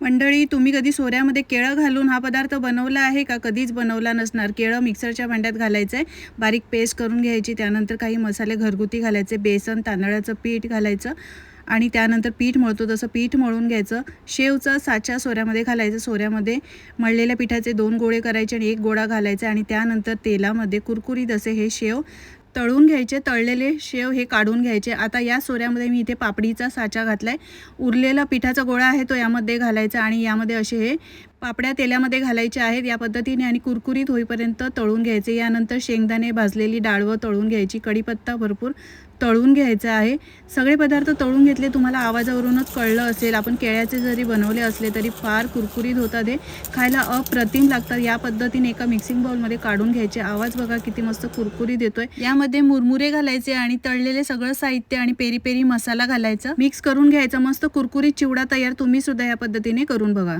मंडळी तुम्ही कधी सोऱ्यामध्ये केळं घालून हा पदार्थ बनवला आहे का? कधीच बनवला नसणार. केळं मिक्सरच्या भांड्यात घालायचं आहे बारीक पेस्ट करून घ्यायची. त्यानंतर काही मसाले घरगुती घालायचे. बेसन तांदळाचं पीठ घालायचं. आणि त्यानंतर पीठ मळतो. तसं पीठ मळून घ्यायचं. शेवचं साच्या सोऱ्यामध्ये घालायचं. सोऱ्यामध्ये मळलेल्या पिठाचे दोन गोळे करायचे आणि एक गोळा घालायचा. आणि त्यानंतर तेलामध्ये कुरकुरीत असे हे शेव तळून घ्यायचे तळलेले शेव हे काढून घ्यायचे. आता या सोऱ्यामध्ये मी इथे पापडीचा साचा घातला आहे उरलेला पिठाचा गोळा आहे तो यामध्ये घालायचा आणि यामध्ये असे हे पापड्या तेलामध्ये घालायचे आहेत. या पद्धतीने आणि कुरकुरीत होईपर्यंत तळून घ्यायचे. यानंतर शेंगदाणे भाजलेली डाळवं तळून घ्यायची. कढीपत्ता भरपूर तळून घ्यायचा आहे. सगळे पदार्थ तळून घेतले. तुम्हाला आवाजावरूनच कळलं असेल. आपण केळ्याचे जरी बनवले असले तरी फार कुरकुरीत होतात हे. खायला अप्रतिम लागतात. या पद्धतीने एका मिक्सिंग बाउलमध्ये काढून घ्यायचे. आवाज बघा किती मस्त कुरकुरीत येतोय. यामध्ये मुरमुरे घालायचे आणि तळलेले सगळं साहित्य आणि पेरी पेरी मसाला घालायचा. मिक्स करून घ्यायचा. मस्त कुरकुरीत चिवडा तयार तुम्ही सुद्धा या पद्धतीने करून बघा.